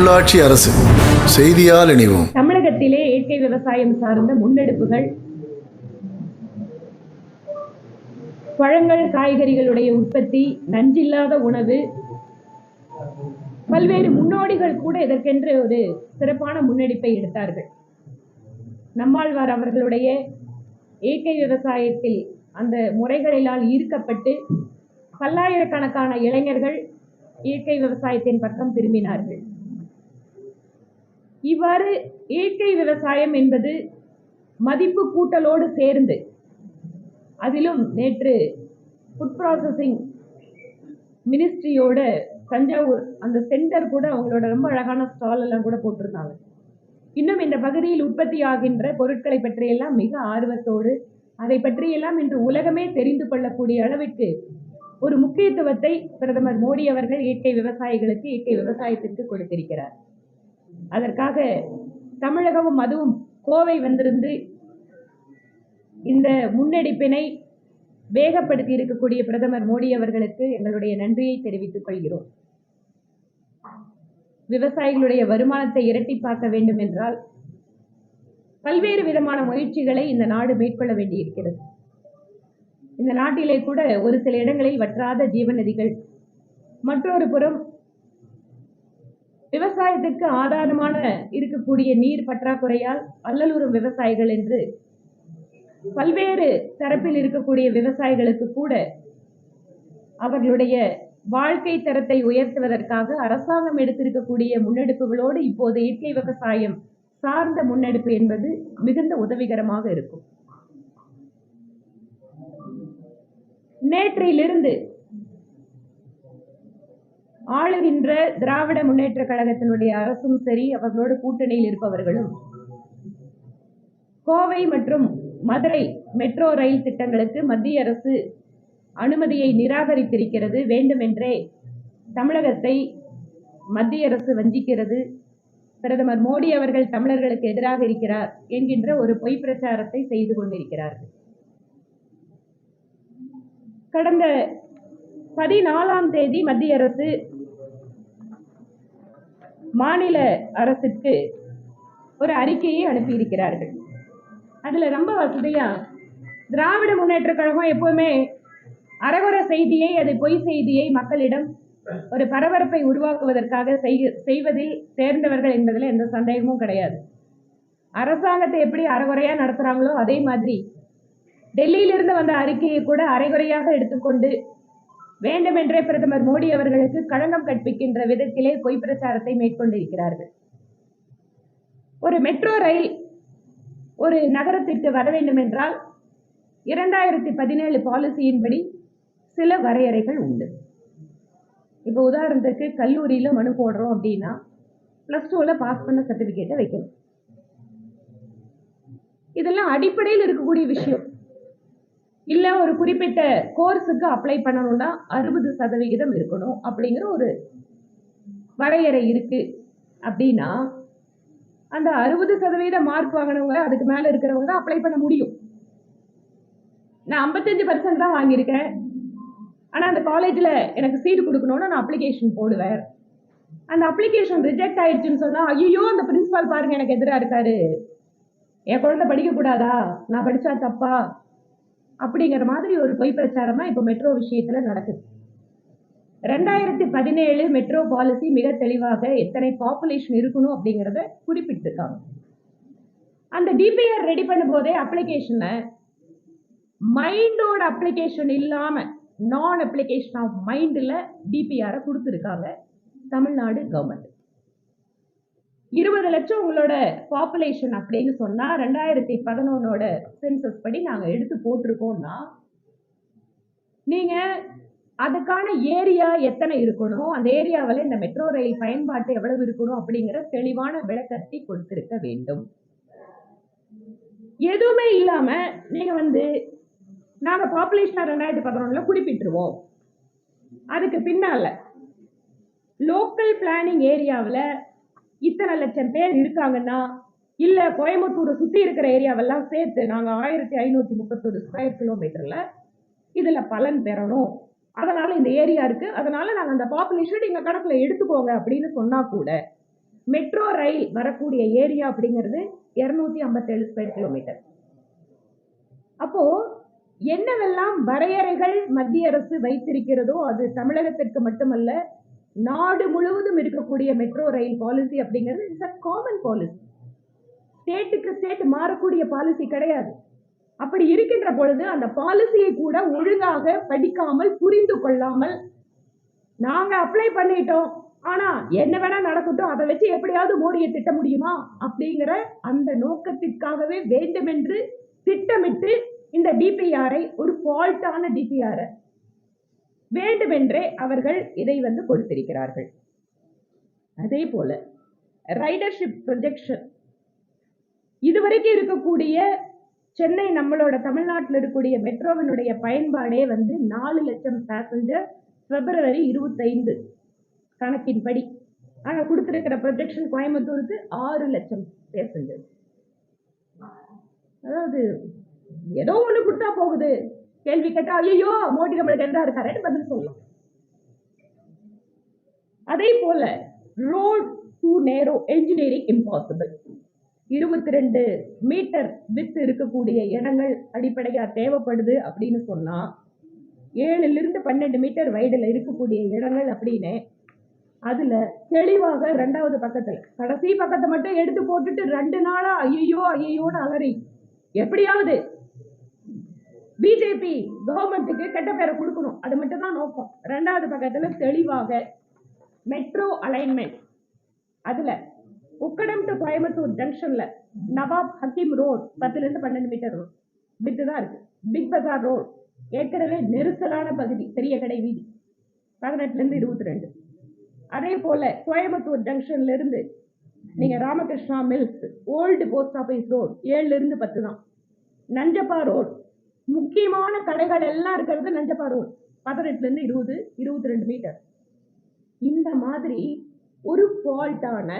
உள்ளாட்சி அரசு செய்தியால் இணைவோம். தமிழகத்திலே இயற்கை விவசாயம் சார்ந்த முன்னெடுப்புகள். பழங்கள் காய்கறிகளுடைய உற்பத்தி நஞ்சில்லாத உணவு. பல்வேறு முன்னோடிகள் கூட இதற்கென்று ஒரு சிறப்பான முன்னெடுப்பை எடுத்தார்கள். நம்மாழ்வார் அவர்களுடைய இயற்கை விவசாயத்தில் அந்த முறைகளிலால் ஈர்க்கப்பட்டு பல்லாயிரக்கணக்கான இளைஞர்கள் இயற்கை விவசாயத்தின் பக்கம் திரும்பினார்கள். இவ்வாறு இயற்கை விவசாயம் என்பது மதிப்பு கூட்டலோடு சேர்ந்து அதிலும் நேற்று ஃபுட் ப்ராசஸிங் மினிஸ்ட்ரியோட தஞ்சாவூர் அந்த சென்டர் கூட அவங்களோட ரொம்ப அழகான ஸ்டால் எல்லாம் கூட போட்டிருந்தாங்க. இன்னும் இந்த பகுதியில் உற்பத்தி ஆகின்ற பொருட்களை பற்றியெல்லாம் மிக ஆர்வத்தோடு அதை பற்றியெல்லாம் இன்று உலகமே தெரிந்து கொள்ளக்கூடிய அளவிற்கு ஒரு முக்கியத்துவத்தை பிரதமர் மோடி அவர்கள் இயற்கை விவசாயிகளுக்கு இயற்கை விவசாயத்திற்கு கொடுத்திருக்கிறார். அதற்காக தமிழகமும் அதுவும் கோவை வந்திருந்து இந்த முன்னெடுப்பினை வேகப்படுத்தி இருக்கக்கூடிய பிரதமர் மோடி அவர்களுக்கு எங்களுடைய நன்றியை தெரிவித்துக் கொள்கிறோம். விவசாயிகளுடைய வருமானத்தை இரட்டிப்பாக்க வேண்டும் என்றால் பல்வேறு விதமான முயற்சிகளை இந்த நாடு மேற்கொள்ள வேண்டியிருக்கிறது. இந்த நாட்டிலே கூட ஒரு சில இடங்களில் வற்றாத ஜீவநதிகள் மற்றொரு புறம் விவசாயத்துக்கு ஆதாரமான இருக்கக்கூடிய நீர் பற்றாக்குறையால் அல்லலுறும் விவசாயிகள் என்று பல்வேறு தரப்பில் இருக்கக்கூடிய விவசாயிகளுக்கு கூட அவர்களுடைய வாழ்க்கை தரத்தை உயர்த்துவதற்காக அரசாங்கம் எடுத்திருக்கக்கூடிய முன்னெடுப்புகளோடு இப்போது இயற்கை விவசாயம் சார்ந்த முன்னெடுப்பு என்பது மிகுந்த உதவிகரமாக இருக்கும். நேற்றிலிருந்து ஆளுகின்ற திராவிட முன்னேற்ற கழகத்தினுடைய அரசும் சரி அவர்களோடு கூட்டணியில் இருப்பவர்களும். கோவை மற்றும் மதுரை மெட்ரோ ரயில் திட்டங்களுக்கு மத்திய அரசு அனுமதியை நிராகரித்திருக்கிறது. வேண்டுமென்றே தமிழகத்தை மத்திய அரசு வஞ்சிக்கிறது. பிரதமர் மோடி அவர்கள் தமிழர்களுக்கு எதிராக இருக்கிறார் என்கின்ற ஒரு பொய் பிரச்சாரத்தை செய்து கொண்டிருக்கிறார்கள். கடந்த பதினாலாம் தேதி மத்திய அரசு மாநில அரசுக்கு ஒரு அறிக்கையை அனுப்பியிருக்கிறார்கள். அதில் ரொம்ப வசதியா திராவிட முன்னேற்ற கழகம் எப்போவுமே அரகுர செய்தியை அது பொய் செய்தியை மக்களிடம் ஒரு பரபரப்பை உருவாக்குவதற்காக செய் செய்வதில் சேர்ந்தவர்கள் என்பதில் எந்த சந்தேகமும் கிடையாது. அரசாங்கத்தை எப்படி அறகுறையாக நடத்துகிறாங்களோ அதே மாதிரி டெல்லியிலிருந்து வந்த அறிக்கையை கூட அரைகுறையாக எடுத்துக்கொண்டு வேண்டுமென்றே பிரதமர் மோடி அவர்களுக்கு களங்கம் கற்பிக்கின்ற விதத்திலே பொய் பிரச்சாரத்தை மேற்கொண்டிருக்கிறார்கள். ஒரு மெட்ரோ ரயில் ஒரு நகரத்திற்கு வர வேண்டும் என்றால் இரண்டாயிரத்தி பதினேழு பாலிசியின்படி சில வரையறைகள் உண்டு. இப்போ உதாரணத்துக்கு கல்லூரியில் மனு போடுறோம் அப்படின்னா ப்ளஸ் டூவில் பாஸ் பண்ண சர்டிஃபிகேட்டை வைக்கணும். இதெல்லாம் அடிப்படையில் இருக்கக்கூடிய விஷயம். இல்லை ஒரு குறிப்பிட்ட கோர்ஸுக்கு அப்ளை பண்ணணும்னா அறுபது சதவிகிதம் இருக்கணும் அப்படிங்கிற ஒரு வரையறை இருக்கு. அப்படின்னா அந்த அறுபது சதவீத மார்க் வாங்கினவங்க அதுக்கு மேலே இருக்கிறவங்க தான் அப்ளை பண்ண முடியும். நான் ஐம்பத்தஞ்சு பர்சன்ட் தான் வாங்கியிருக்கேன். ஆனால் அந்த காலேஜில் எனக்கு சீட் கொடுக்கணும்னு நான் அப்ளிகேஷன் போடுவேன். அந்த அப்ளிகேஷன் ரிஜெக்ட் ஆயிடுச்சுன்னு சொன்னால் ஐயோ அந்த பிரின்சிபால் பாருங்க எனக்கு எதிராக இருக்காரு. என் குழந்தை படிக்கக்கூடாதா? நான் படித்தா தப்பா? அப்படிங்கிற மாதிரி ஒரு பொய் பிரச்சாரமாக இப்போ மெட்ரோ விஷயத்தில் நடக்குது. ரெண்டாயிரத்தி பதினேழு மெட்ரோ பாலிசி மிக தெளிவாக எத்தனை பாப்புலேஷன் இருக்கணும் அப்படிங்கிறத குறிப்பிட்டிருக்காங்க. அந்த டிபிஆர் ரெடி பண்ணும்போதே அப்ளிகேஷனை மைண்டோட அப்ளிகேஷன் இல்லாமல் நான் அப்ளிகேஷன் ஆஃப் மைண்டில் டிபிஆரை கொடுத்துருக்காங்க தமிழ்நாடு கவர்மெண்ட் இருபது லட்சம் உங்களோட பாப்புலேஷன் அப்படின்னு சொன்னா ரெண்டாயிரத்தி பதினொன்னோட சென்சஸ் படி நாங்க எடுத்து போட்டிருக்கோம்னா நீங்க அதுக்கான ஏரியா எத்தனை இருக்கணும்? அந்த ஏரியாவில் இந்த மெட்ரோ ரயில் பயன்பாட்டு எவ்வளவு இருக்கணும் அப்படிங்கிற தெளிவான விளக்கத்தை கொடுத்திருக்க வேண்டும். எதுவுமே இல்லாம நீங்க வந்து நாங்க பாப்புலேஷனா ரெண்டாயிரத்தி பதினொன்னுல குறிப்பிட்டுருவோம். அதுக்கு பின்னால லோக்கல் பிளானிங் ஏரியாவில் இத்தனை லட்சம் பேர் இருக்காங்கன்னா இல்ல கோயம்புத்தூரை சுத்தி இருக்கிற ஏரியாவெல்லாம் சேர்த்து நாங்க ஆயிரத்தி ஐநூத்தி முப்பத்தொரு ஸ்கொயர் கிலோமீட்டர்ல இதுல பலன் பெறணும். அதனால இந்த ஏரியா இருக்கு. அதனால நாங்க அந்த பாப்புலேஷன் நீங்க கணக்குல எடுத்துக்கோங்க அப்படின்னு சொன்னா கூட மெட்ரோ ரயில் வரக்கூடிய ஏரியா அப்படிங்கிறது இருநூத்தி ஐம்பத்தேழு ஸ்கொயர் கிலோமீட்டர் அப்போ என்னவெல்லாம் வரையறைகள் மத்திய அரசு வைத்திருக்கிறதோ அது தமிழகத்திற்கு மட்டுமல்ல நாடு முழுவதும் இருக்கக்கூடிய மெட்ரோ ரயில் பாலிசி அப்படிங்கிறது இட்ஸ் அ காமன் பாலிசி ஸ்டேட்டுக்கு ஸ்டேட் மாறக்கூடிய பாலிசி கிடையாது. அப்படி இருக்கின்ற பொழுது அந்த பாலிசியை கூட ஒழுங்காக படிக்காமல் புரிந்து கொள்ளாமல் நாங்க அப்ளை பண்ணிட்டோம். ஆனா என்ன வேணா நடக்கட்டும் அதை வச்சு எப்படியாவது மோடியை திட்ட முடியுமா? அப்படிங்கிற அந்த நோக்கத்திற்காகவே வேண்டுமென்று திட்டமிட்டு இந்த டிபிஆரை ஒரு ஃபால்ட்டான டிபிஆரை வேண்டுமென்றே அவர்கள் இதை வந்து கொடுத்திருக்கிறார்கள். அதே போல ரைடர்ஷிப் ப்ரொஜெக்ஷன் இதுவரைக்கும் இருக்கக்கூடிய சென்னை நம்மளோட தமிழ்நாட்டில் இருக்கக்கூடிய மெட்ரோவினுடைய பயன்பாடே வந்து நாலு லட்சம் பேசஞ்சர் பிப்ரவரி இருபத்தைந்து கணக்கின்படி. ஆனால் கொடுத்துருக்கிற ப்ரொஜெக்ஷன் கோயம்புத்தூருக்கு ஆறு லட்சம் பேசஞ்சர் அதாவது ஏதோ ஒன்று கொடுத்தா போகுது. கேள்வி கேட்டா ஐயோ மோடி நம்மளுக்கு எதிராக இருக்காருன்னு பதில் சொல்லலாம் அதே போல road too narrow engineering impossible இருபத்தி ரெண்டு மீட்டர் வித் இருக்கக்கூடிய இடங்கள் அடிப்படையா தேவைப்படுது அப்படின்னு சொன்னா ஏழுல இருந்து பன்னெண்டு மீட்டர் வைடுல இருக்கக்கூடிய இடங்கள் அப்படின்னு அதுல தெளிவாக ரெண்டாவது பக்கத்துல கடைசி பக்கத்தை மட்டும் எடுத்து போட்டுட்டு ரெண்டு நாளா ஐயோ ஐயோன்னு அலறி எப்படியாவது பிஜேபி கவர்மெண்ட்டுக்கு கெட்ட பேரை கொடுக்கணும். அது மட்டும் தான் நோக்கம். ரெண்டாவது பக்கத்தில் தெளிவாக மெட்ரோ அலைன்மெண்ட் அதில் உக்கடம் டு கோயம்புத்தூர் ஜங்ஷனில் நவாப் ஹக்கீம் ரோட் பத்துலேருந்து பன்னெண்டு மீட்டர் ரோட் விட்டு தான் இருக்குது பிக் பஜார் ரோட் ஏற்கனவே நெரிசலான பகுதி. பெரிய கடை வீதி. பதினெட்டுலேருந்து இருபத்தி ரெண்டு அதே போல் கோயம்புத்தூர் ஜங்ஷன்லேருந்து நீங்கள் Ramakrishna mills old post office road ஏழுலேருந்து பத்து தான். நஞ்சப்பா ரோட் முக்கியமான கடைகள் எல்லாம் இருக்கிறது நஞ்சப்பா ரோட் பதினெட்டுல இருந்து இருபது இருபத்தி ரெண்டு மீட்டர். இந்த மாதிரி ஒரு ஃபால்ட்டான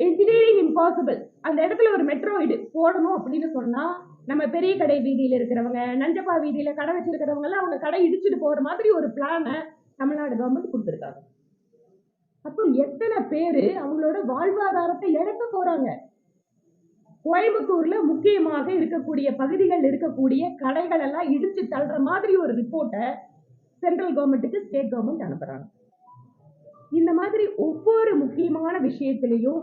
இன்ஜினியரிங் இம்பாசிபிள் அந்த இடத்துல ஒரு மெட்ரோ இது போடணும் அப்படின்னு சொன்னால் நம்ம பெரிய கடை வீதியில் இருக்கிறவங்க நஞ்சப்பா வீதியில் கடை வச்சிருக்கிறவங்கலாம் அவங்க கடை இடிச்சுட்டு போகிற மாதிரி ஒரு பிளானை தமிழ்நாடு கவர்மெண்ட் கொடுத்துருக்காங்க. அப்போ எத்தனை பேர் அவங்களோட வாழ்வாதாரத்தை இழக்க போகிறாங்க கோயம்புத்தூர்ல முக்கியமாக இருக்கக்கூடிய பகுதிகள் இருக்கக்கூடிய கடைகள் எல்லாம் இடிச்சு தள்ளுற மாதிரி ஒரு ரிப்போர்ட்டை சென்ட்ரல் கவர்மெண்ட்டுக்கு ஸ்டேட் கவர்மெண்ட் அனுப்புறாங்க. இந்த மாதிரி ஒவ்வொரு முக்கியமான விஷயத்திலையும்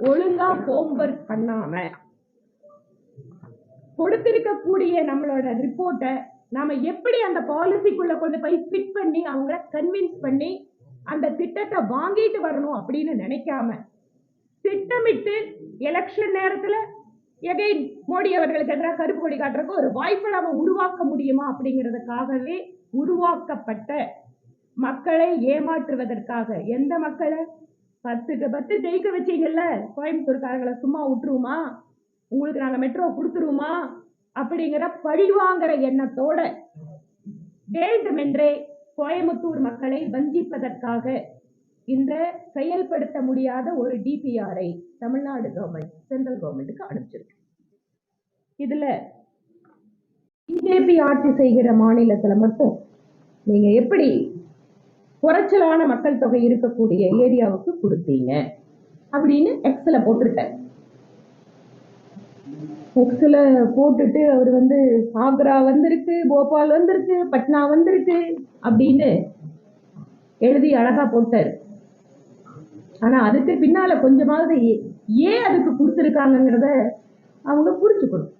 ஒழுங்கா ஹோம்ஒர்க் பண்ணாம கொடுத்திருக்கக்கூடிய நம்மளோட ரிப்போர்ட்டை நாம எப்படி அந்த பாலிசிக்குள்ள கொண்டு போய் ஃபிட் பண்ணி அவங்கள கன்வின்ஸ் பண்ணி அந்த திட்டத்தை வாங்கிட்டு வரணும் அப்படின்னு நினைக்காம திட்டமிட்டு எலெக்ஷன் நேரத்துல எகைன் மோடி அவர்களுக்கு எதிராக கருப்பு கொடி காட்டுறதுக்கு ஒரு வாய்ப்பை நாம உருவாக்க முடியுமா அப்படிங்கிறதுக்காகவே உருவாக்கப்பட்ட மக்களை ஏமாற்றுவதற்காக எந்த மக்களை? பத்துக்கு பத்து ஜெயிக்க வச்சீங்கல்ல கோயம்புத்தூர்காரங்களை சும்மா விட்டுருவோமா? உங்களுக்கு நாங்கள் மெட்ரோ கொடுத்துருவோமா? அப்படிங்கிற பழிவாங்கிற எண்ணத்தோட வேண்டுமென்றே கோயம்புத்தூர் மக்களை வஞ்சிப்பதற்காக இந்த செயல்படுத்த முடியாத ஒரு டிபிஆரை தமிழ்நாடு கவர்மெண்ட் சென்ட்ரல் கவர்மெண்ட்டுக்கு அனுப்பிச்சிருக்கு. இதுல பிஜேபி ஆட்சி செய்கிற மாநிலத்துல மட்டும் நீங்க எப்படி குறைச்சலான மக்கள் தொகை இருக்கக்கூடிய ஏரியாவுக்கு கொடுத்தீங்க அப்படின்னு எக்ஸ்ல போட்டிருக்காரு எக்ஸ்ல போட்டுட்டு அவர் வந்து ஆக்ரா வந்திருக்கு போபால் வந்திருக்கு பட்னா வந்திருக்கு அப்படின்னு எழுதி அழகா போட்டாரு. ஆனா அதுக்கு பின்னால கொஞ்சமாவது ஏ- ஏன் அதுக்கு கொடுத்துருக்காங்கங்கிறத அவங்க புரிஞ்சுக்கணும்.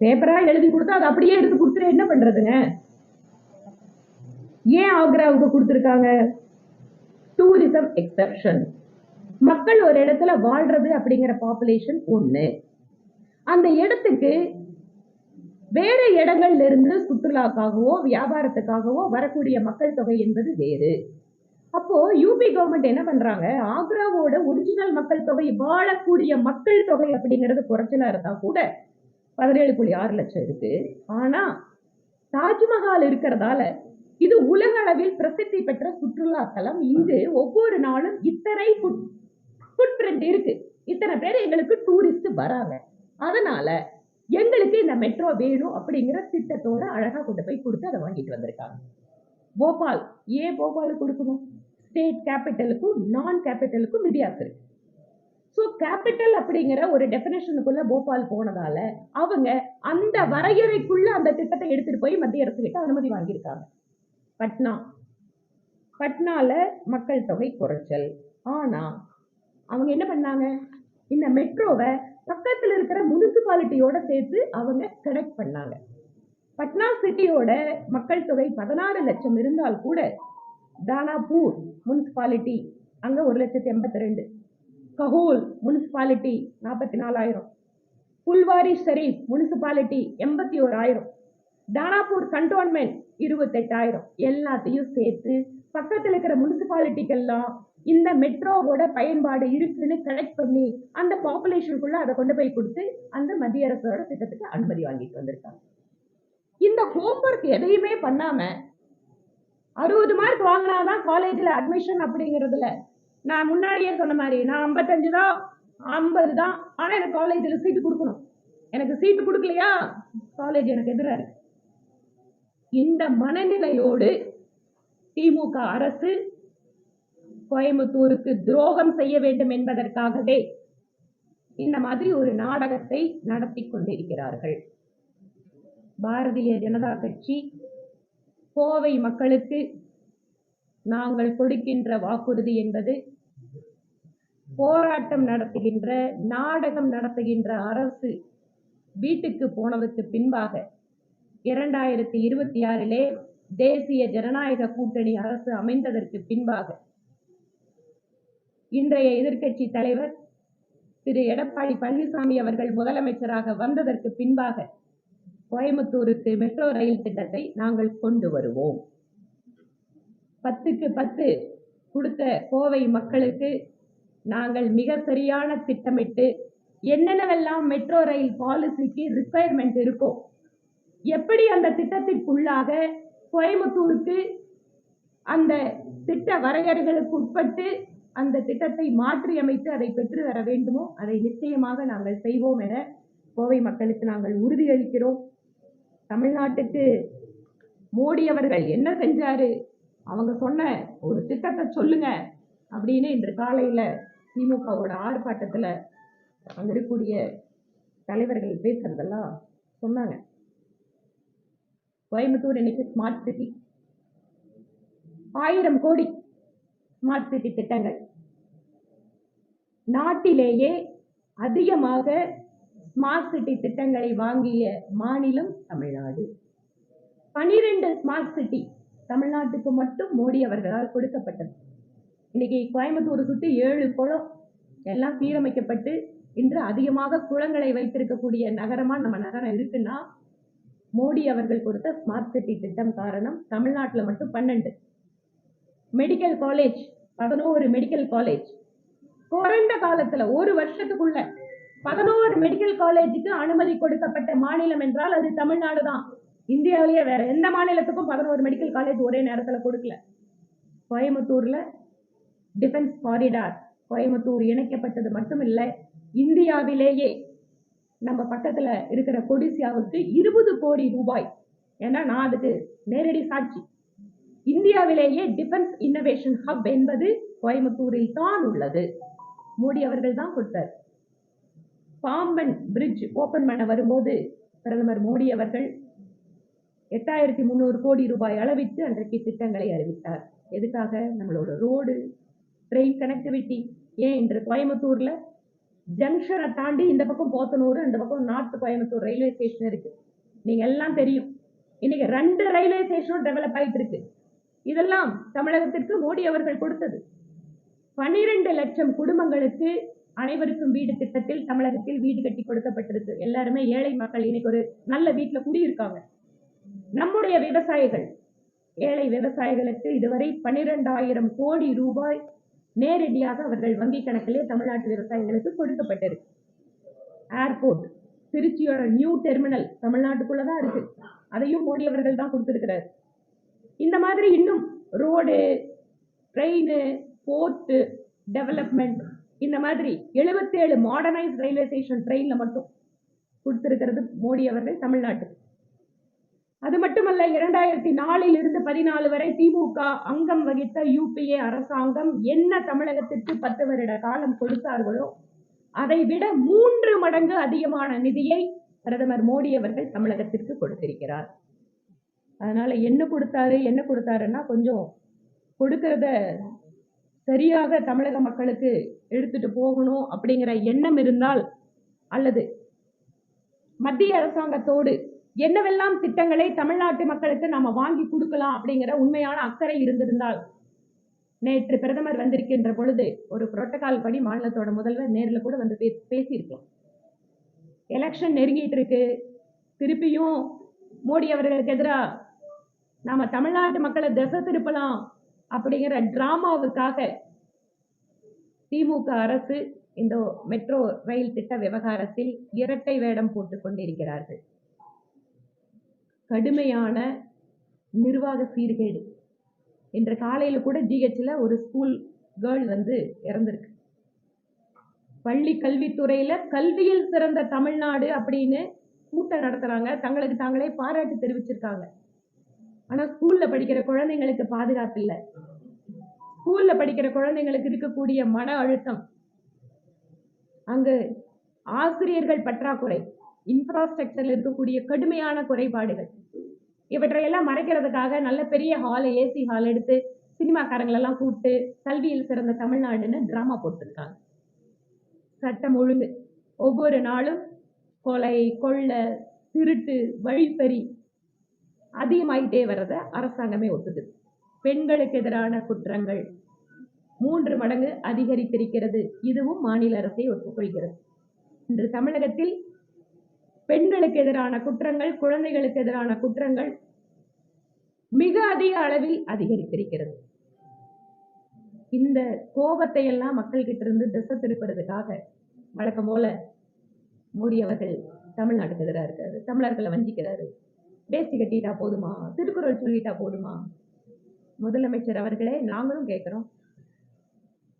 பேப்பரா எழுதி கொடுத்தா அதை அப்படியே எடுத்து கொடுத்துட்டு என்ன பண்றதுங்க? ஏன் ஆக்ராவுக்கு கொடுத்துருக்காங்க? டூரிசம் எக்ஸப்ஷன் மக்கள் ஒரு இடத்துல வாழ்றது அப்படிங்கிற பாப்புலேஷன் ஒண்ணு. அந்த இடத்துக்கு வேறு இடங்கள்ல இருந்து சுற்றுலாக்காகவோ வியாபாரத்துக்காகவோ வரக்கூடிய மக்கள் தொகை என்பது வேறு. அப்போ யூபி கவர்மெண்ட் என்ன பண்றாங்க? ஆக்ராவோட ஒரிஜினல் மக்கள் தொகை வாழக்கூடிய மக்கள் தொகை அப்படிங்கிறது குறைச்சலா இருந்தா கூட பதினேழு புள்ளி ஆறு லட்சம் இருக்கு. ஆனா தாஜ்மஹால் இருக்கிறதால இது உலக அளவில் பிரசித்தி பெற்ற சுற்றுலா தலம். இங்கு ஒவ்வொரு நாளும் இத்தனை ஃபுட் பிரிண்ட் இருக்கு. இத்தனை பேர் எங்களுக்கு டூரிஸ்ட் வராங்க. அதனால எங்களுக்கு இந்த மெட்ரோ வேணும் அப்படிங்கிற திட்டத்தோட அழகா கொண்டு போய் கொடுத்து அதை வாங்கிட்டு வந்திருக்காங்க. போபால் ஏன் போபாலுக்கு கொடுக்கணும்? ஸ்டேட் கேபிட்டலுக்கும் நான் கேபிட்டலுக்கும் வித்தியாசம் இருக்கு. ஸோ கேபிட்டல் அப்படிங்கிற ஒரு டெஃபினேஷனுக்குள்ள போபால் போனதால அவங்க அந்த வரையறைக்குள்ள அந்த திட்டத்தை எடுத்துட்டு போய் மத்திய அரசு கிட்ட அனுமதி வாங்கியிருக்காங்க. பட்னா. பட்னால மக்கள் தொகை குறைச்சல். ஆனா அவங்க என்ன பண்ணாங்க? இந்த மெட்ரோவை பக்கத்தில் இருக்கிற முனிசிபாலிட்டியோட சேர்த்து அவங்க கனெக்ட் பண்ணாங்க. பட்னா சிட்டியோட மக்கள் தொகை பதினாறு லட்சம் இருந்தால் கூட தானாபூர் முனிசிபாலிட்டி அங்கே ஒரு லட்சத்தி எண்பத்தி ரெண்டு கஹூல் முனிசிபாலிட்டி நாற்பத்தி நாலாயிரம் புல்வாரி ஷெரீப் முனிசிபாலிட்டி எண்பத்தி ஓராயிரம் தானாப்பூர் கண்டோன்மெண்ட் இருபத்தெட்டாயிரம். எல்லாத்தையும் சேர்த்து பக்கத்தில் இருக்கிற முனிசிபாலிட்டிக்கெல்லாம் இந்த மெட்ரோவோட பயன்பாடு இருக்குன்னு கலெக்ட் பண்ணி அந்த பாப்புலேஷனுக்குள்ள அதை கொண்டு போய் கொடுத்து அந்த மத்திய அரசோட திட்டத்துக்கு அனுமதி வாங்கிட்டு வந்திருக்காங்க. இந்த ஹோம்ஒர்க் எதையுமே பண்ணாம அறுபது மார்க் வாங்கினாதான் காலேஜில் அட்மிஷன் அப்படிங்கிறதுல. நான் முன்னாடியே சொன்ன மாதிரி நான் ஐம்பத்தஞ்சு தான் ஐம்பது தான் ஆனால் எனக்கு காலேஜில் சீட்டு கொடுக்கணும். எனக்கு சீட்டு கொடுக்கலையா? காலேஜ் எனக்கு எதிராக இருக்கு. இந்த மனநிலையோடு திமுக அரசு கோயம்புத்தூருக்கு துரோகம் செய்ய வேண்டும் என்பதற்காகவே இந்த மாதிரி ஒரு நாடகத்தை நடத்தி கொண்டிருக்கிறார்கள். பாரதிய ஜனதா கட்சி கோவை மக்களுக்கு நாங்கள் கொடுக்கின்ற வாக்குறுதி என்பது போராட்டம் நடத்துகின்ற நாடகம் நடத்துகின்ற அரசு வீட்டுக்கு போனதுக்கு பின்பாக இரண்டாயிரத்தி இருபத்தி ஆறிலே தேசிய ஜனநாயக கூட்டணி அரசு அமைந்ததற்கு பின்பாக இன்றைய எதிர்க்கட்சி தலைவர் திரு எடப்பாடி பழனிசாமி அவர்கள் முதலமைச்சராக வந்ததற்கு பின்பாக கோயம்புத்தூருக்கு மெட்ரோ ரயில் திட்டத்தை நாங்கள் கொண்டு வருவோம். பத்துக்கு பத்து கொடுத்த கோவை மக்களுக்கு நாங்கள் மிக சரியான திட்டமிட்டு என்னென்னவெல்லாம் மெட்ரோ ரயில் பாலிசிக்கு ரிக்குயர்மெண்ட் இருக்கோ எப்படி அந்த திட்டத்திற்குள்ளாக கோயம்புத்தூருக்கு அந்த திட்ட வரையறைகளுக்கு உட்பட்டு அந்த திட்டத்தை மாற்றி அமைத்து அதை பெற்று வர வேண்டுமோ அதை நிச்சயமாக நாங்கள் செய்வோம் என கோவை மக்களுக்கு நாங்கள் உறுதியளிக்கிறோம். தமிழ்நாட்டுக்கு மோடி அவர்கள் என்ன செஞ்சாரு? அவங்க சொன்ன ஒரு திட்டத்தை சொல்லுங்க அப்படின்னு இன்று காலையில் திமுகவோட ஆர்ப்பாட்டத்தில் அங்க இருக்கக்கூடிய தலைவர்கள் பேசுறதெல்லாம் சொன்னாங்க. கோயம்புத்தூர் இன்னைக்கு ஸ்மார்ட் சிட்டி ஆயிரம் கோடி ஸ்மார்ட் சிட்டி திட்டங்கள். நாட்டிலேயே அதிகமாக ஸ்மார்ட் சிட்டி திட்டங்களை வாங்கிய மாநிலம் தமிழ்நாடு. பனிரெண்டு ஸ்மார்ட் சிட்டி தமிழ்நாட்டுக்கு மட்டும் மோடி அவர்களால் கொடுக்கப்பட்டது. இன்னைக்கு கோயம்புத்தூரை சுற்றி ஏழு குளம். எல்லாம் சீரமைக்கப்பட்டு இன்று அதிகமாக குளங்களை வைத்திருக்கக்கூடிய நகரமா நம்ம நகரம் இருக்குன்னா மோடி அவர்கள் கொடுத்த ஸ்மார்ட் சிட்டி திட்டம் காரணம் தமிழ்நாட்டில் மட்டும் பன்னெண்டு. மெடிக்கல் காலேஜ் பதினோரு மெடிக்கல் காலேஜ். குறைந்த காலத்துல ஒரு வருஷத்துக்குள்ள பதினோரு மெடிக்கல் காலேஜுக்கு அனுமதி கொடுக்கப்பட்ட மாநிலம் என்றால் அது தமிழ்நாடு தான். இந்தியாவிலேயே வேற எந்த மாநிலத்துக்கும் பதினோரு மெடிக்கல் காலேஜ் ஒரே நேரத்தில் கொடுக்கல. கோயம்புத்தூர்ல டிஃபென்ஸ் காரிடார் கோயம்புத்தூர் இணைக்கப்பட்டது மட்டும் இல்லை இந்தியாவிலேயே நம்ம பக்கத்தில் இருக்கிற கொடிசியாவுக்கு இருபது கோடி ரூபாய். ஏன்னா நான் அதுக்கு நேரடி சாட்சி. இந்தியாவிலேயே டிஃபென்ஸ் இன்னோவேஷன் ஹப் என்பது கோயம்புத்தூரில் தான் உள்ளது. மோடி அவர்கள் தான் கொடுத்தார். பாம்பன் பிரிட்ஜ் ஓபன் பண்ண வரும்போது பிரதமர் மோடி அவர்கள் எட்டாயிரத்தி முந்நூறு கோடி ரூபாய் அளவிற்கு அன்றைக்கு திட்டங்களை அறிவித்தார். எதுக்காக? நம்மளோட ரோடு ட்ரெயின் கனெக்டிவிட்டி ஏன் இன்று கோயம்புத்தூர்ல? ஜங்ஷனை தாண்டி இந்த பக்கம் போத்தனூர் இந்த பக்கம் நார்த் கோயம்புத்தூர் ரயில்வே ஸ்டேஷன் இருக்கு. நீங்க எல்லாம் தெரியும். இன்னைக்கு ரெண்டு ரயில்வே ஸ்டேஷனும் டெவலப் ஆயிட்டு இருக்கு. இதெல்லாம் தமிழகத்திற்கு மோடி அவர்கள் கொடுத்தது. பன்னிரெண்டு லட்சம் குடும்பங்களுக்கு அனைவருக்கும் வீடு திட்டத்தில் தமிழகத்தில் வீடு கட்டி கொடுக்கப்பட்டிருக்கு. எல்லாருமே ஏழை மக்கள் இன்னைக்கு ஒரு நல்ல வீட்டில் குடியிருக்காங்க. நம்முடைய விவசாயிகள் ஏழை விவசாயிகளுக்கு இதுவரை பன்னிரெண்டாயிரம் கோடி ரூபாய் நேரடியாக அவர்கள் வங்கி கணக்கிலே தமிழ்நாட்டு விவசாயிகளுக்கு கொடுக்கப்பட்டிருக்கு. ஏர்போர்ட் திருச்சியோட நியூ டெர்மினல் தமிழ்நாட்டுக்குள்ள தான் இருக்கு. அதையும் மோடி அவர்கள் தான் கொடுத்திருக்கிறார். இந்த மாதிரி இன்னும் ரோடு ட்ரெயின் போர்ட்டு டெவலப்மெண்ட் இந்த மாதிரி எழுபத்தேழு மாடர்னைஸ் ரயில்வே ஸ்டேஷன் ட்ரெயின்ல மட்டும் கொடுத்திருக்கிறது மோடி அவர்கள் தமிழ்நாட்டுக்கு அது மட்டுமல்ல இரண்டாயிரத்தி நாலில் இருந்து பதினாலு வரை திமுக அங்கம் வகித்த யூபிஏ அரசாங்கம் என்ன தமிழகத்திற்கு பத்து வருட காலம் கொடுத்தார்களோ அதை விட மூன்று மடங்கு அதிகமான நிதியை பிரதமர் மோடி அவர்கள் தமிழகத்திற்கு கொடுத்திருக்கிறார். அதனால என்ன கொடுத்தாரு என்ன கொடுத்தாருன்னா கொஞ்சம் கொடுக்கறத சரியாக தமிழக மக்களுக்கு எடுத்துட்டு போகணும் அப்படிங்கிற எண்ணம் இருந்தால் அல்லது மத்திய அரசாங்கத்தோடு என்னவெல்லாம் திட்டங்களை தமிழ்நாட்டு மக்களுக்கு நாம வாங்கி கொடுக்கலாம் அப்படிங்கிற உண்மையான அக்கறை இருந்திருந்தால் நேற்று பிரதமர் வந்திருக்கின்ற பொழுது ஒரு புரோட்டோகால் படி மாநிலத்தோட முதல்வர் நேரில் கூட வந்து பே- பேசியிருக்கலாம். எலெக்ஷன் நெருங்கிட்டு இருக்கு. திருப்பியும் மோடி அவர்களுக்கு எதிராக நாம தமிழ்நாட்டு மக்களை திசை திருப்பலாம். அப்படிங்கிற டிராமாவுக்காக திமுக அரசு இந்த மெட்ரோ ரயில் திட்ட விவகாரத்தில் இரட்டை வேடம் போட்டுக் கொண்டிருக்கிறார்கள். கடுமையான நிர்வாக சீர்கேடு. இன்று காலையில கூட ஜிஹெச்ல ஒரு ஸ்கூல் கேர்ள் வந்து இறந்திருக்கு. பள்ளி கல்வித்துறையில கல்வியில் சிறந்த தமிழ்நாடு அப்படின்னு கூட்டம் நடத்துறாங்க. தங்களுக்கு தாங்களே பாராட்டு தெரிவிச்சிருக்காங்க. ஆனா ஸ்கூல்ல படிக்கிற குழந்தைங்களுக்கு பாதுகாப்பு இல்லை ஸ்கூல்ல படிக்கிற குழந்தைங்களுக்கு இருக்கக்கூடிய மன அழுத்தம். அங்கு ஆசிரியர்கள் பற்றாக்குறை இன்ஃப்ராஸ்ட்ரக்சர்ல இருக்கக்கூடிய கடுமையான குறைபாடுகள். இவற்றையெல்லாம் மறைக்கிறதுக்காக நல்ல பெரிய ஹால் ஏசி ஹால் எடுத்து சினிமாக்காரங்களெல்லாம் கூப்பிட்டு கல்வியில் சிறந்த தமிழ்நாடுன்னு டிராமா போட்டிருக்காங்க. சட்டம் ஒழுங்கு. ஒவ்வொரு நாளும் கொலை கொள்ளை திருட்டு வழிப்பறி அதிகமாயிட்டே வர்றத அரசாங்கமே ஒத்துக்குது. பெண்களுக்கு எதிரான குற்றங்கள் மூன்று மடங்கு அதிகரித்திருக்கிறது. இதுவும் மாநில அரசை ஒப்புக்கொள்கிறது இன்று தமிழகத்தில் பெண்களுக்கு எதிரான குற்றங்கள் குழந்தைகளுக்கு எதிரான குற்றங்கள் மிக அதிக அளவில் அதிகரித்திருக்கிறது. இந்த கோபத்தை எல்லாம் மக்கள் கிட்ட இருந்து திசை திருப்புறதுக்காக வழக்கம் போல மோடி அவர்கள் தமிழ்நாட்டுக்கு எதிராக இருக்காரு தமிழர்களை வஞ்சிக்கிறாரு. வேஷ்டி கட்டிட்டா போதுமா? திருக்குறள் சொல்லிட்டா போதுமா? முதலமைச்சர் அவர்களே நாங்களும் கேட்குறோம்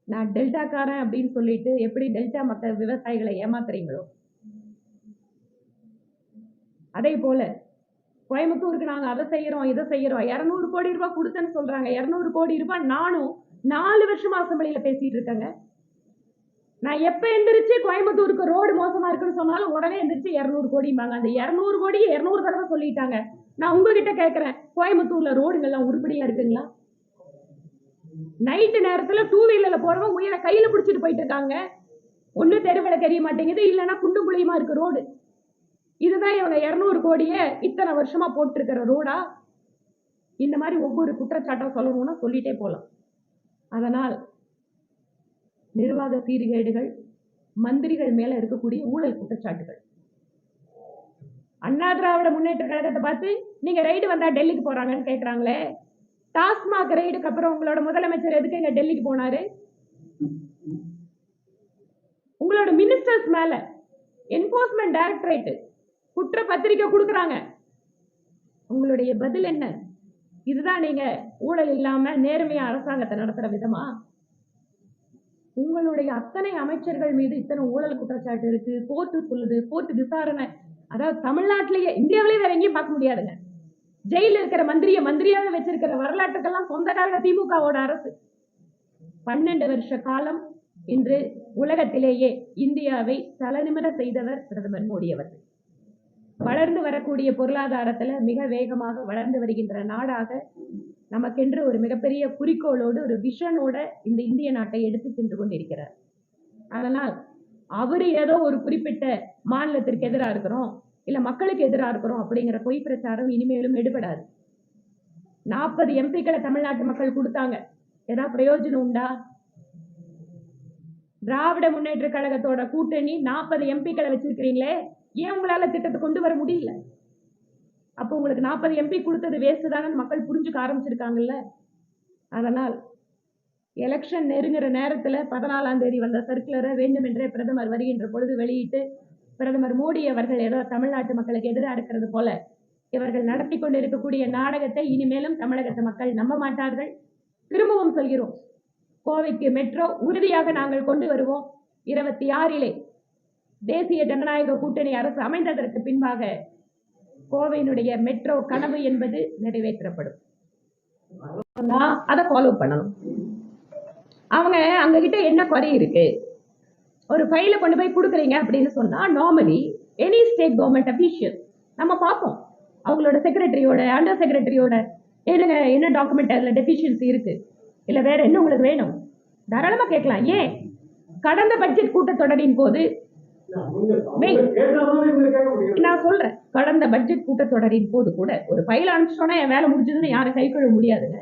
நான் டெல்டாக்காரன் அப்படின்னு சொல்லிட்டு எப்படி டெல்டா மக்கள் விவசாயிகளை ஏமாத்துறீங்களோ? அதே போல கோயம்புத்தூருக்கு நாங்கள் அதை செய்யறோம் இதை செய்யறோம். இரநூறு கோடி ரூபாய் கொடுத்தேன்னு சொல்றாங்க. இரநூறு கோடி ரூபாய் நானும் நாலு வருஷமா அசம்பிளியில பேசிட்டு இருக்கேங்க. நான் எப்ப எந்திரிச்சு கோயம்புத்தூருக்கு ரோடு மோசமா இருக்குன்னு சொன்னாலும் உடனே எந்திரிச்சு இரநூறு கோடிம்பாங்க. அந்த இரநூறு கோடி இரநூறு தடவை சொல்லிட்டாங்க. நான் உங்ககிட்ட கேட்கறேன் கோயம்புத்தூர்ல ரோடுங்கெல்லாம் உருப்படியா இருக்குங்களா? நைட்டு நேரத்துல டூ வீலர்ல போறவங்க உயிரை கையில பிடிச்சிட்டு போயிட்டு இருக்காங்க ஒண்ணு தெருவில் தெரிய மாட்டேங்குது இல்லைன்னா குண்டும் குழியுமா இருக்கு ரோடு. இதுதான் இவங்க இரநூறு கோடியை இத்தனை வருஷமா போட்டிருக்கிற ரோடா? இந்த மாதிரி ஒவ்வொரு குற்றச்சாட்டம் சொல்லணும்னா சொல்லிட்டே போகலாம் அதனால் நிர்வாக சீர்கேடுகள் மந்திரிகள் மேல இருக்கக்கூடிய ஊழல் குற்றச்சாட்டுகள். அண்ணா திராவிட முன்னேற்ற கழகத்தை பார்த்து நீங்க ரைடு வந்தா டெல்லிக்கு போறாங்கன்னு கேக்குறாங்களே. டாஸ்மாக் ரைடுக்கு அப்புறம் உங்களோட முதலமைச்சர் எதுக்கு இங்க டெல்லிக்கு போனாரு? உங்களோட மினிஸ்டர்ஸ் மேல என்போர்ஸ்மெண்ட் டைரக்டரேட் குற்ற பத்திரிக்கை கொடுக்குறாங்க. உங்களுடைய பதில் என்ன? இதுதான் நீங்க ஊழல் இல்லாம நேர்மையா அரசாங்கத்தை நடத்துற விதமா? உங்களுடைய அத்தனை அமைச்சர்கள் மீது இத்தனை ஊழல் குற்றச்சாட்டு இருக்கு கோர்ட்டு சொல்லுது கோர்ட்டு விசாரணை. அதாவது தமிழ்நாட்டிலேயே இந்தியாவிலேயே வேற எங்கேயும் பார்க்க முடியாதுங்க. ஜெயில இருக்கிற மந்திரியை மந்திரியாக வச்சிருக்கிற வரலாற்றுக்கெல்லாம் சொந்தக்காரங்க திமுகவோட அரசு. பன்னெண்டு வருஷ காலம் இன்று உலகத்திலேயே இந்தியாவை தலைநிமிர செய்தவர் பிரதமர் மோடி அவர்கள். வளர்ந்து வரக்கூடிய பொருளாதாரத்துல மிக வேகமாக வளர்ந்து வருகின்ற நாடாக நமக்கென்று ஒரு மிகப்பெரிய குறிக்கோளோடு ஒரு விஷனோட இந்த இந்திய நாட்டை எடுத்து சென்று கொண்டிருக்கிறார். அதனால் அவரு ஏதோ ஒரு குறிப்பிட்ட மாநிலத்திற்கு எதிராக இருக்கிறோம் இல்ல மக்களுக்கு எதிராக இருக்கிறோம் அப்படிங்கிற பொய் பிரச்சாரம் இனிமேலும் எடுபடாது. நாற்பது எம்பிக்களை தமிழ்நாட்டு மக்கள் கொடுத்தாங்க. ஏதாவது பிரயோஜனம் உண்டா? திராவிட முன்னேற்ற கழகத்தோட கூட்டணி நாற்பது எம்பிக்களை வச்சிருக்கிறீங்களே ஏன் உங்களால திட்டத்தை கொண்டு வர முடியல? அப்போ உங்களுக்கு நாற்பது எம்பி கொடுத்தது வேஸ்ட் தானே மக்கள் புரிஞ்சுக்க ஆரம்பிச்சிருக்காங்கல்ல? அதனால் எலெக்ஷன் நெருங்குற நேரத்தில் பதினாலாம் தேதி வந்த சர்க்குலரை வேண்டுமென்றே பிரதமர் வருகின்ற பொழுது வெளியிட்டு பிரதமர் மோடி அவர்கள் ஏதோ தமிழ்நாட்டு மக்களுக்கு எதிராக இருக்கிறது போல இவர்கள் நடத்தி கொண்டு இருக்கக்கூடிய நாடகத்தை இனிமேலும் தமிழகத்து மக்கள் நம்ப மாட்டார்கள். திரும்பவும் சொல்கிறோம் கோவைக்கு மெட்ரோ உறுதியாக நாங்கள் கொண்டு வருவோம். இருபத்தி ஆறிலே தேசிய ஜனநாயக கூட்டணி அரசு அமைந்ததற்கு பின்பாக கோவையினுடைய மெட்ரோ கனவு என்பது நிறைவேற்றப்படும். அதை ஃபாலோ பண்ணணும். அவங்க அவங்க கிட்ட என்ன குறை இருக்கு? ஒரு ஃபைல கொண்டு போய் கொடுக்குறீங்க அப்படின்னு சொன்னா normally any state government official நம்ம பார்ப்போம். அவங்களோட செக்ரட்டரியோட அண்டர் செக்ரட்டரியோட என்னங்க என்ன டாக்குமெண்ட் அதில் டெஃபிஷியன்சி இருக்கு? இல்லை வேற என்ன உங்களுக்கு வேணும்? தாராளமா கேட்கலாம். ஏன்? கடந்த பட்ஜெட் கூட்டத்தொடரின் போது நான் சொல்றேன். கடந்த பட்ஜெட் கூட்டத்தொடரின் போது கூட ஒரு ஃபைல் அனுப்பிச்சோன்னா என் வேலை முடிஞ்சதுன்னு யாரும் கை கழுவ முடியாதுங்க.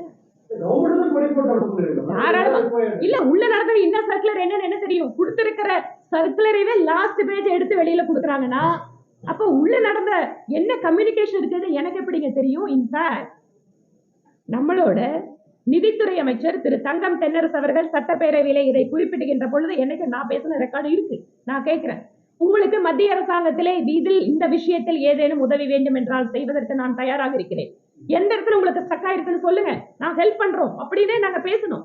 இல்ல உள்ள நடக்கிற இந்த சர்க்குலர் என்னன்னு என்ன தெரியும்? கொடுத்திருக்கிற சர்க்குலரைவே லாஸ்ட் பேஜ் எடுத்து வெளியில கொடுக்குறாங்கன்னா அப்ப உள்ள நடந்த என்ன கம்யூனிகேஷன் இருக்குன்னு எனக்கு எப்படிங்க தெரியும்? இன்ஃபேக்ட் நம்மளோட நிதித்துறை அமைச்சர் திரு தங்கம் தென்னரசு அவர்கள் சட்டப்பேரவையில இதை குறிப்பிடுகின்ற பொழுது எனக்கு நான் பேசின ரெக்கார்டு இருக்கு. நான் கேட்கிறேன். உங்களுக்கு மத்திய அரசாங்கத்திலே இதில் இந்த விஷயத்தில் ஏதேனும் உதவி வேண்டும் என்றால் செய்வதற்கு நான் தயாராக இருக்கிறேன். எந்த இடத்துல உங்களுக்கு ஸ்டக் இருக்குன்னு சொல்லுங்க. நான் ஹெல்ப் பண்றோம். அப்படின்னே நாங்க பேசணும்.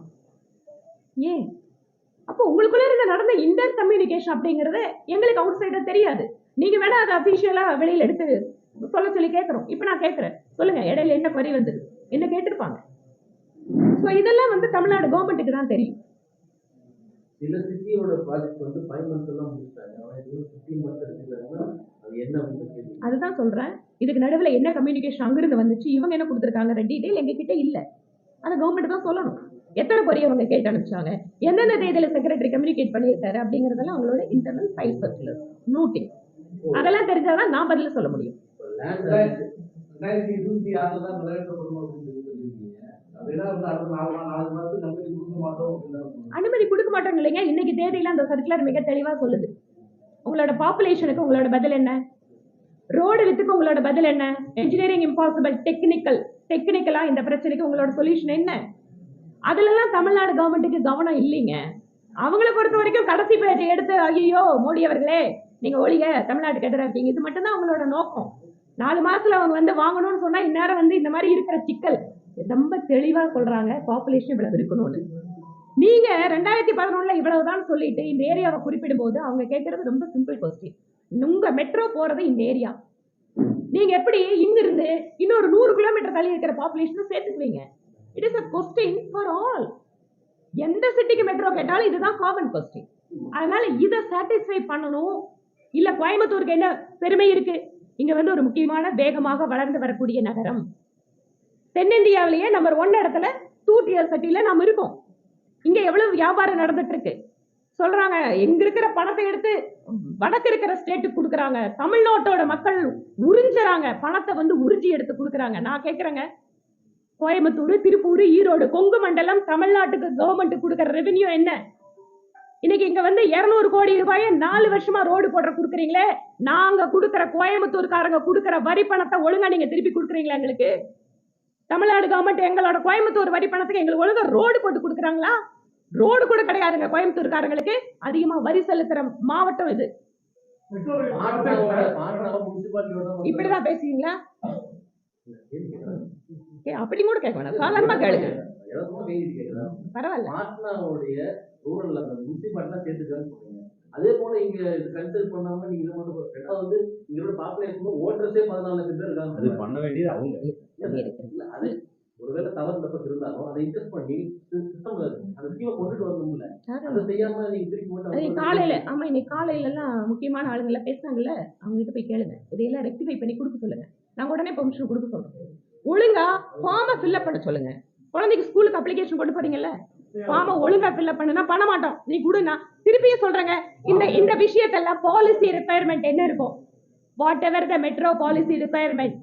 ஏன்? அப்போ உங்களுக்குள்ள இருந்த நடந்த இன்டர் கம்யூனிகேஷன் அப்படிங்கறது எங்களுக்கு அவுட் சைடர் தெரியாது. நீங்க வேணா அதை அபிஷியலா வெளியில எடுத்து சொல்ல சொல்லி கேட்கறோம் இப்போ நான் கேட்கறேன் சொல்லுங்க இடையில என்ன குறை வந்தது? என்ன கேட்டிருப்பாங்க? ஸோ இதெல்லாம் வந்து தமிழ்நாடு கவர்மெண்ட்டுக்கு தான் தெரியும். சில சிட்டியோட ப்ராஜெக்ட் வந்து ஃபைவ் மந்த்ஸ் எல்லாம் முடிச்சிட்டாங்க ஃபிஃப்டீன் எடுத்துக்கிறாங்கன்னா அது என்ன அதுதான் சொல்றேன். இதுக்கு நடுவுல என்ன கம்யூனிகேஷன் அங்கிருந்து வந்துச்சு? இவங்க என்ன கொடுத்துருக்காங்க டீடைல் எங்க கிட்ட இல்ல. அதை கவர்மெண்ட் தான் சொல்லணும். எத்தனை பொரிய அவங்க கேட்டு அனுப்பிச்சாங்க? எந்தெந்த தேதியில செக்ரட்டரி கம்யூனிகேட் பண்ணியிருக்காரு அப்படிங்கறதெல்லாம் அவங்களோட இன்டர்னல் ஃபைல் சர்க்குலர் நோட்டிங் அதெல்லாம் தெரிஞ்சாதான் நான் பதில சொல்ல முடியும். அனுமதி கொடுக்க மாட்டோம் அனுமதி கொடுக்க இல்லைங்க. இன்னைக்கு தேதியில அந்த சர்க்குலர் மிக தெளிவா சொல்லுது. உங்களோட பாப்புலேஷனுக்கு உங்களோட பதில் என்ன? ரோடு வித்துக்கு உங்களோட பதில் என்ன? இன்ஜினியரிங் இம்பாசிபிள் டெக்னிக்கல் டெக்னிக்கலா இந்த பிரச்சனைக்கு உங்களோட சொல்யூஷன் என்ன? அதுலலாம் தமிழ்நாடு கவர்மெண்ட்டுக்கு கவனம் இல்லைங்க. அவங்கள பொறுத்த வரைக்கும் கடைசி பேஜை எடுத்து ஐயோ மோடி அவர்களே நீங்க ஒழிக தமிழ்நாட்டுக்கு எதிராக இருக்கீங்க. இது மட்டும்தான் அவங்களோட நோக்கம். நாலு மாசத்துல அவங்க வந்து வாங்கணும்னு சொன்னா இந்நேரம் வந்து இந்த மாதிரி இருக்கிற சிக்கல். ரொம்ப தெளிவாக சொல்றாங்க. பாப்புலேஷன் இவ்வளவு இருக்கணும்னு. நீங்க ரெண்டாயிரத்தி பதினொன்னுல இவ்வளவுதான் சொல்லிட்டு இந்த ஏரியாவை குறிப்பிடும் போது அவங்க கேட்கறது ரொம்ப சிம்பிள் கொஸ்டின் உங்க மெட்ரோ போறது இந்த ஏரியா நீங்க எப்படி இங்கிருந்து இன்னொரு நூறு கிலோமீட்டர் தள்ளி இருக்கிற பாப்புலேஷனை சேர்த்துக்குவீங்க? It is uh question for all எந்த சிட்டிக்கு மெட்ரோ கேட்டாலும் இதுதான் காமன் கொஸ்டின் அதனால இதை சாட்டிஸ்ஃபை பண்ணணும். இல்ல கோயம்புத்தூருக்கு என்ன பெருமை இருக்கு? இங்க வந்து ஒரு முக்கியமான வேகமாக வளர்ந்து வரக்கூடிய நகரம். தென்னிந்தியாவிலேயே நம்பர் ஒன் இடத்துல டூ சட்டியில் நம்ம நாம் இருக்கோம். இங்கே எவ்வளவு வியாபாரம் நடந்துட்டு இருக்கு சொல்றாங்க எங்க இருக்கிற பணத்தை எடுத்து வடக்கு இருக்கிற ஸ்டேட்டுக்கு கொடுக்குறாங்க. தமிழ்நாட்டோட மக்கள் உறிஞ்சுறாங்க. பணத்தை வந்து உறிஞ்சி எடுத்து கொடுக்குறாங்க. நான் கேட்குறேங்க கோயம்புத்தூர் திருப்பூர் ஈரோடு கொங்கு மண்டலம் தமிழ்நாட்டுக்கு கவர்மெண்ட் கொடுக்குற ரெவென்யூ என்ன? இன்னைக்கு இங்க வந்து 200 கோடி ரூபாயை நாலு வருஷமா ரோடு போடுற கொடுக்குறீங்களே. நாங்க கொடுக்குற கோயம்புத்தூர்காரங்க கொடுக்குற வரி பணத்தை ஒழுங்கா நீங்க திருப்பி கொடுக்குறீங்களா எங்களுக்கு? தமிழ்நாடு கவர்மெண்ட் எங்களோட கோயம்புத்தூர் வரி பணத்துக்கு எங்களுக்கு ஒழுங்கா ரோடு போட்டு கொடுக்குறாங்களா? ரோடு கூட கிடையாதுங்க கோயம்புத்தூர்காரங்களுக்கு. அதிகமா வரி செலுத்துற மாவட்டம் இது. இப்படிதான் பேசுவீங்களா? அப்படி கூட கேட்க வேணாம். சாதாரணமா கேளுங்க. பரவாயில்ல. அதே போல இங்க கன்சிடர் பண்ணாம நீங்க இதை மட்டும் ரெண்டாவது வந்து இங்களோட பாப்புலேஷன் ஓட்டர்ஸே பதினாலு லட்சம் பேர் இருக்காங்க. அது பண்ண வேண்டியது அவங்க. அது ஒருவேளை தவறு தப்பு இருந்தாலும் அதை இன்ட்ரெஸ்ட் பண்ணி சிஸ்டம்ல அந்த ஸ்கீமை கொண்டுட்டு வரணும்ல அதை செய்யாம நீங்க திருப்பி அது மட்டும் காலையில ஆமா இன்னைக்கு காலையில எல்லாம் முக்கியமான ஆளுங்கள பேசுனாங்கல்ல அவங்க கிட்ட போய் கேளுங்க. இதையெல்லாம் ரெக்டிஃபை பண்ணி கொடுக்க சொல்லுங்க. நாங்க உடனே பெர்மிஷன் கொடுக்க சொல்றோம். ஒழுங்கா ஃபார்மை ஃபில்அப் பண்ண சொல்லுங்க. குழந்தைக்கு ஸ்கூலுக்கு அப்ளிகேஷன் கொண்டு போறீங்கல்ல. ஃபார்மை ஒழுங்கா ஃபில்அப் பண்ணுனா பண்ண மாட்டோம். நீ கொடுனா திருப்பியும் சொல்றேங்க. இந்த இந்த விஷயத்தெல்லாம் பாலிசி ரிப்பயர்மெண்ட் என்ன இருக்கும்? Whatever the metro policy requirement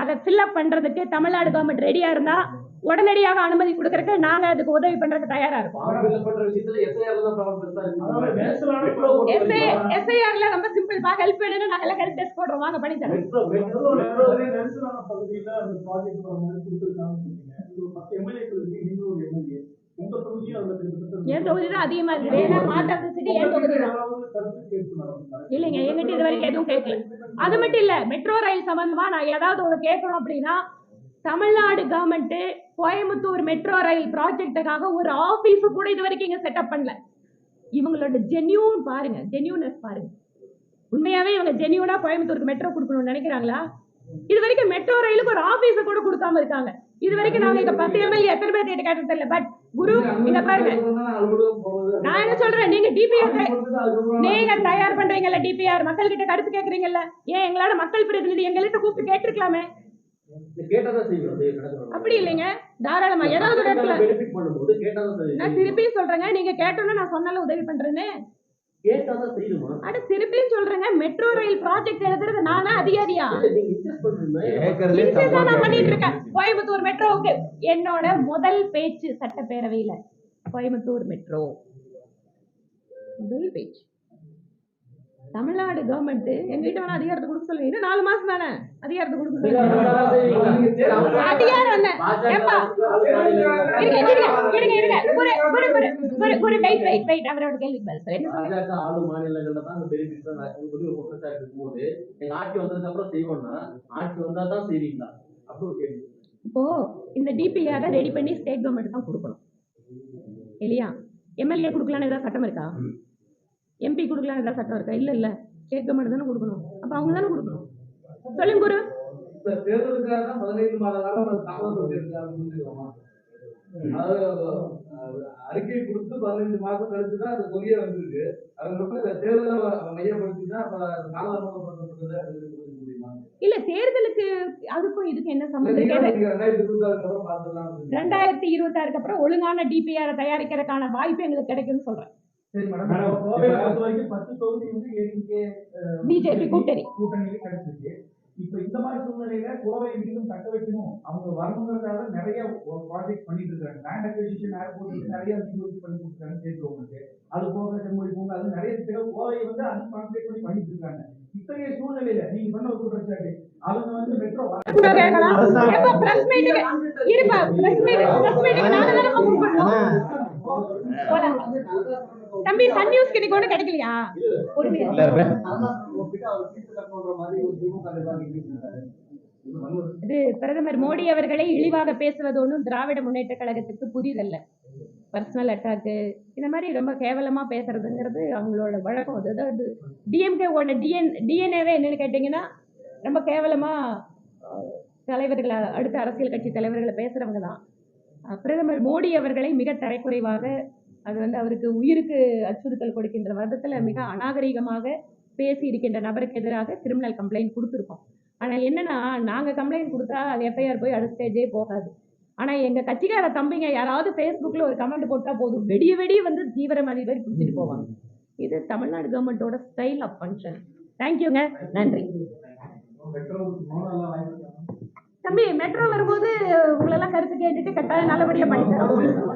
அதை ஃபில்அப் பண்றதுக்கு தமிழ்நாடு கவர்மெண்ட் ரெடியா இருந்தா உடனடியாக அனுமதி கொடுக்கறதுக்கு நாங்க அதுக்கு உதவி பண்றதுக்கு தயாரா இருக்கோம். எஸ்ஐஆர்ல ரொம்ப சிம்பிள் பா ஹெல்ப் வேணும்னா நாங்க எல்லாம் ஹெல்ப் டெஸ்ட் போடுறோம். வாங்க பண்ணி தரோம் மெட்ரோ என் தொகுதி தான் அதிகமா இருக்குது ஏன்னா ஹார்ட் ஆஃப் த சிட்டி என் தொகுதி தான் இல்லைங்க எங்கிட்ட இது வரைக்கும் எதுவும் கேட்கல. அது மட்டும் இல்ல மெட்ரோ ரயில் சம்பந்தமா நான் ஏதாவது ஒன்று கேட்கணும் அப்படின்னா Tamil Nadu government Coimbatore metro rail ப்ராஜெக்ட்டுக்காக ஒரு ஆபீஸ் கூட இது வரைக்கும் இங்க செட்டப் பண்ணல. இவங்களோட ஜென்யூன் பாருங்க ஜென்யூனஸ் பாருங்க. உண்மையாவே இவங்க ஜென்யூனா கோயம்புத்தூருக்கு மெட்ரோ கொடுக்கணும்னு நினைக்கிறாங்களா? இது வரைக்கும் மெட்ரோ ரயிலுக்கு ஒரு ஆபீஸ கூட கொடுக்காம இருக்காங்க. இது வரைக்கும் நாங்க இங்க பத்து எம்எல்ஏ எத்தனை பேர் கேட்டு கேட்டது தெரியல பட் குரு இங்க பாருங்க. நான் என்ன சொல்றேன்? நீங்க டிபிஆர் நீங்க தயார் பண்றீங்கல்ல டிபிஆர் மக்கள் கிட்ட கருத்து கேக்குறீங்கல்ல? ஏன் எங்களோட மக்கள் பிரதிநிதி எங்கள்கிட்ட கூப்பிட்டு கேட்டிருக்கலாமே. அப்படி இல்லைங்க. தாராளமா ஏதாவது ஒரு இடத்துல நான் திருப்பியும் சொல்றேங்க. நீங்க கேட்டோன்னு நான் சொன்னால உதவி பண்றேன்னு. கேட்டாதான் செய்யணுமா அட திருப்பியும் சொல்றேங்க. மெட்ரோ ரயில் ப்ராஜெக்ட் எழுதுறது நானா அதிகாரியா? நான் பண்ணிட்டு இருக்கேன். கோயம்புத்தூர் மெட்ரோவுக்கு. என்னோட முதல் பேச்சு சட்டப்பேரவையில. கோயம்புத்தூர் மெட்ரோ. முதல் பேச்சு. தமிழ்நாடு கவர்மெண்ட் எங்ககிட்ட வேணா அதிகாரத்தை கொடுக்க சொல்லுங்க. இன்னும் நாலு மாசம் தானே? அதிகாரத்தை கொடுக்க சொல்லுங்க. அதிகாரம் என்ன? ஏப்பா? இருங்க இருங்க இருங்க இருங்க. Guru Guru Guru Guru Guru wait wait wait அவரோட கேள்விக்கு பதில் சொல்லு. என்ன சொல்லுங்க? பாஜக ஆளும் மாநிலங்கள்ல தான் அந்த பெனிஃபிட்ஸ் சொல்லி ஒரு குற்றச்சாட்டு இருக்கும்போது எங்க ஆட்சி வந்ததுக்கு அப்புறம் செய்வோம்னா ஆட்சி வந்தா தான் செய்வீங்களா? அப்படி ஒரு கேள்வி. இப்போ இந்த டிபிஆரை ரெடி பண்ணி ஸ்டேட் கவர்மெண்ட் தான் கொடுக்கணும். இல்லையா? எம்எல்ஏ கொடுக்கலான்னு ஏதாவது சட்டம் இருக்கா? எம்பி கொடுக்கலான்னு ஏதாவது சட்டம் இருக்கா? இல்ல இல்ல. ஸ்டேட் கவர்மெண்ட் தானே கொடுக்கணும். அப்ப அவங்க தானே கொடுக்கணும். சொல்லுங்க குரு. அறிக்கை கொடுத்து பதினைந்து மாதம் கழிச்சு தான் அது கொரிய வந்திருக்கு. அதுக்கப்புறம் தேர்தலை மையப்படுத்தி தான் காலதாமதப்படுத்தப்பட்டது இல்ல தேர்தலுக்கு அதுக்கும் இதுக்கு என்ன நீங்க ரெண்டாயிரத்தி ரெண்டாயிரத்தி இருபத்தாறுக்கு அப்புறம் ஒழுங்கான டிபிஆரை தயாரிக்கிறதுக்கான வாய்ப்பு எங்களுக்கு கிடைக்கும்னு சொல்றேன். சரி மேடம் கோவையை பொறுத்த வரைக்கும் பத்து தொகுதி வந்து ஏடிகே பிஜேபி கூட்டணி கூட்டணியில கிடைச்சிருக்கு. இப்ப இந்த மாதிரி சூழ்நிலையில கோவையை மீண்டும் தக்க வைக்கணும். அவங்க வரணுங்கிறதுக்காக நிறைய ப்ராஜெக்ட் பண்ணிட்டு இருக்காங்க. லேண்ட் அக்விசிஷன் ஏர்போர்ட் நிறைய யூஸ் பண்ணி கொடுத்தாங்க ஸ்டேட் கவர்மெண்ட் அது போக செம்மொழி பூங்கா அது நிறைய கோவையை வந்து அது கான்சென்ட்ரேட் பண்ணி பண்ணிட்டு இருக்காங்க. இத்தகைய சூழ்நிலையில நீங்க சொன்ன ஒரு குற்றச்சாட்டு அவங்க வந்து மெட்ரோ இருப்பா பிரஸ் மீட் பிரஸ் மீட்டுக்கு நாங்க தானே கூப்பிட்டு பண்ணோம் போலாம். தம்பி சன் நியூஸ்க்கு இன்னைக்கு ஒண்ணு கிடைக்கலையா? இது பிரதமர் மோடி அவர்களை இழிவாக பேசுவது ஒன்றும் திராவிட முன்னேற்ற கழகத்துக்கு புதிதல்ல. பர்சனல் அட்டாக்கு இந்த மாதிரி ரொம்ப கேவலமா பேசுறதுங்கிறது அவங்களோட வழக்கம். அது அதாவது டிஎம்கேவோட டிஎன் டிஎன்ஏவே என்னன்னு கேட்டிங்கன்னா ரொம்ப கேவலமா அஹ், தலைவர்களை அடுத்த அரசியல் கட்சி தலைவர்களை பேசுறவங்க தான். பிரதமர் மோடி அவர்களை மிக தரைக்குறைவாக அது வந்து அவருக்கு உயிருக்கு அச்சுறுத்தல் கொடுக்கின்ற விதத்துல மிக அநாகரிகமாக பேசி இருக்கின்ற நபருக்கு எதிராக கிரிமினல் கம்ப்ளைண்ட் கொடுத்துருக்கோம். ஆனா என்னன்னா நாங்க கம்ப்ளைண்ட் கொடுத்தா அது எஃப்ஐஆர் போய் அடுத்த ஸ்டேஜே போகாது. ஆனா எங்க கட்சிக்கார தம்பிங்க யாராவது ஃபேஸ்புக்ல ஒரு கமெண்ட் போட்டா போதும். வெடிய வெடிய வந்து தீவிரவாதி மாதிரி பிடிச்சிட்டு போவாங்க. இது தமிழ்நாடு கவர்மெண்டோட ஸ்டைல் ஆஃப் ஃபங்க்ஷன் தேங்க்யூங்க நன்றி. தம்பி மெட்ரோ வரும்போது உங்களெல்லாம் கருத்து கேட்டுட்டு கட்டாயம் நல்லபடியா பண்ணி தரோம்